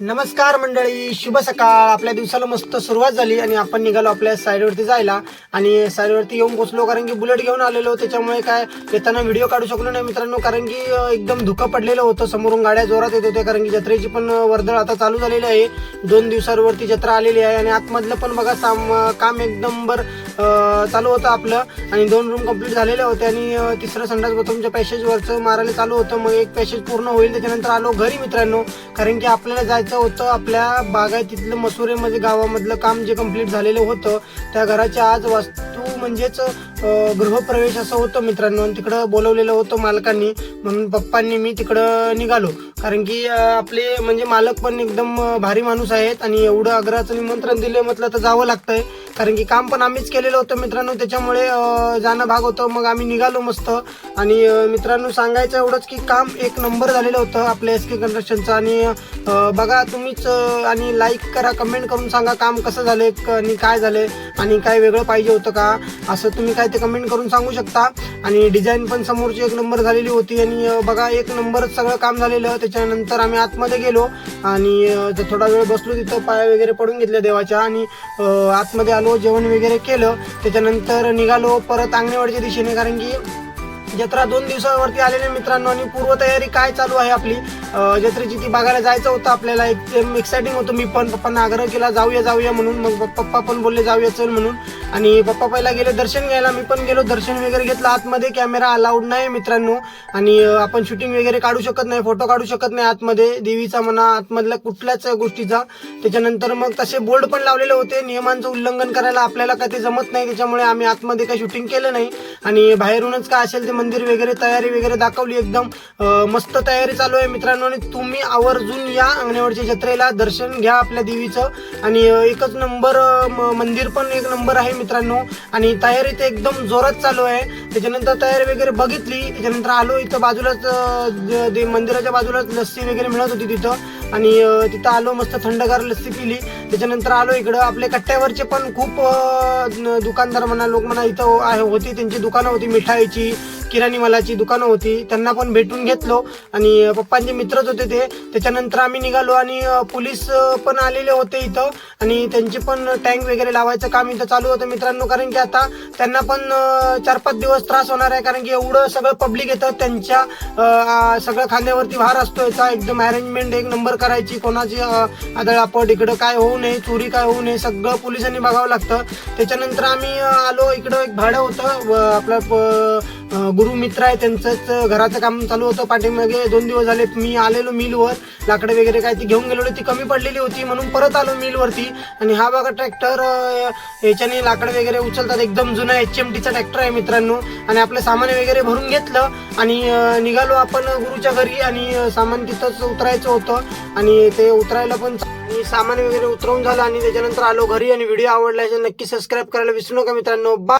नमस्कार मंडळी शुभ सकाळ. आपल्या दिवसाला मस्त सुरुवात झाली आणि आपण निघालो आपल्या साईडवरती जायला. आणि साईडवरती येऊन पोचलो कारण की बुलेट घेऊन आलेलो त्याच्यामुळे काय येताना व्हिडिओ काढू शकलो नाही मित्रांनो. कारण की एकदम धुकं पडलेलं होतं. समोरून गाड्या जोरात येत होत्या कारण की जत्रेची पण वर्दळ आता चालू झालेली आहे. दोन दिवसांवरती जत्रा आलेली आहे आणि आतमधलं पण बघा साम काम एकदम बर चालू होतं आपलं. आणि दोन रूम कंप्लीट झालेले होते आणि तिसरं संडास बाथरूमच्या पॅसेजवरचं मारायला चालू होतं. मग एक पॅसेज पूर्ण होईल त्याच्यानंतर आलो घरी मित्रांनो. कारण की आपल्याला जायचं होतं आपल्या बागायतीतलं मसुरेमध्ये म्हणजे गावामधलं काम जे कंप्लीट झालेलं होतं त्या घराच्या आज वास्तू म्हणजेच गृहप्रवेश असं होतं मित्रांनो. तिकडं बोलवलेलं होतं मालकांनी. म्हणून पप्पांनी मी तिकडं निघालो. कारण की आपले म्हणजे मालक पण एकदम भारी माणूस आहेत. आणि एवढं आग्रहाचं निमंत्रण दिलं म्हटलं तर जावं लागतंय. कारण की काम पण आम्हीच केलेलं होतं मित्रांनो. त्याच्यामुळे जाणं भाग होतं. मग आम्ही निघालो मस्त. आणि मित्रांनो सांगायचं एवढंच की काम एक नंबर झालेलं होतं आपल्या एस के कन्स्ट्रक्शनचं आणि बघा तुम्हीच आणि लाईक करा कमेंट करून सांगा काम कसं झालं आणि काय झालं आणि काय वेगळं पाहिजे होतं का? असं तुम्ही काय ते कमेंट करून सांगू शकता. आणि डिझाईन पण समोरची एक नंबर झालेली होती. आणि बघा एक नंबरच सगळं काम झालेलं. त्याच्यानंतर आम्ही आतमध्ये गेलो. आणि थोडा वेळ बसलो तिथं पाय वगैरे पडून घेतल्या देवाच्या. आणि आतमध्ये आलो जेवण वगैरे केलं. त्याच्यानंतर निघालो परत अंगणेवाडीच्या दिशेने. कारण की जत्रा दोन दिवसावरती आलेल्या मित्रांनो. आणि पूर्वतयारी काय चालू आहे आपली? जत्रेची ती बघायला जायचं होतं आपल्याला. एकदम एक्सायटिंग होतं. मी पण पप्पांना आग्रह केला जाऊया जाऊया म्हणून. मग पप्पा पण बोलले जाऊया चल म्हणून. आणि पप्पा पहिला गेले दर्शन घ्यायला मी पण गेलो. दर्शन वगैरे घेतलं. आतमध्ये कॅमेरा अलाउड नाही मित्रांनो. आणि आपण शूटिंग वगैरे काढू शकत नाही फोटो काढू शकत नाही आतमध्ये. देवीचा म्हणा आतमधल्या कुठल्याच गोष्टीचा. त्याच्यानंतर मग तसे बोर्ड पण लावलेले होते. नियमांचं उल्लंघन करायला आपल्याला काही ते जमत नाही. त्याच्यामुळे आम्ही आतमध्ये काही शूटिंग केलं नाही. आणि बाहेरूनच काय असेल ते मंदिर वगैरे तयारी वगैरे दाखवली एकदम मस्त तयारी चालू आहे मित्रांनो. आणि तुम्ही आवर्जून या अंगणेवाडीच्या जत्रेला दर्शन घ्या आपल्या देवीचं. आणि एकच नंबर म- मंदिर पण एक नंबर आहे मित्रांनो. आणि तयारी तर एकदम जोरात चालू आहे. त्याच्यानंतर तयारी वगैरे बघितली. त्याच्यानंतर आलो इथं बाजूलाच मंदिराच्या बाजूलाच लस्सी वगैरे मिळत होती तिथं. आणि तिथं आलो मस्त थंडगार लस्सी पिली. त्याच्यानंतर आलो इकडं. आपल्या कट्ट्यावरचे पण खूप दुकानदार म्हणा लोक म्हणा इथं आहे होती. त्यांची दुकानं होती मिठाईची. किराणी मालाची दुकानं होती त्यांना पण भेटून घेतलो. आणि पप्पांचे मित्रच होते ते. त्याच्यानंतर आम्ही निघालो आणि पोलीस पण आलेले होते इथं. आणि त्यांचे पण टँक वगैरे लावायचं काम इथं चालू होतं मित्रांनो. कारण की आता त्यांना पण चार पाच दिवस त्रास होणार आहे. कारण की एवढं सगळं पब्लिक येतं. त्यांच्या सगळं खांद्यावरती भार असतो याचा एकदम अरेंजमेंट एक नंबर करायची. कोणाची आदळ आदळापट इकडं काय होऊ नये चोरी काय होऊ नये सगळं पोलिसांनी बघावं लागतं. त्याच्यानंतर आम्ही आलो. इकडं एक भाडं होतं. आपलं प- गुरु मित्र आहे त्यांचंच घराचं काम चालू होतं. पाठीमागे दोन दिवस झाले मी आलेलो मिलवर. लाकडं वगैरे काय ती घेऊन गेलो ती कमी पडलेली होती म्हणून परत आलो मिलवरती. आणि हा बघा ट्रॅक्टर याच्याने लाकडं वगैरे उचलतात. एकदम जुना एच एम टीचा ट्रॅक्टर आहे मित्रांनो. आणि आपलं सामान वगैरे भरून घेतलं. आणि निघालो आपण गुरुच्या घरी आणि सामान तिथंच उतरायचं होतं. आणि ते उतरायला पण आणि सामान वगैरे उतरवून झालं. आणि त्याच्यानंतर आलो घरी आणि व्हिडिओ आवडला नक्की सबस्क्राईब करायला विसरू नका मित्रांनो. बा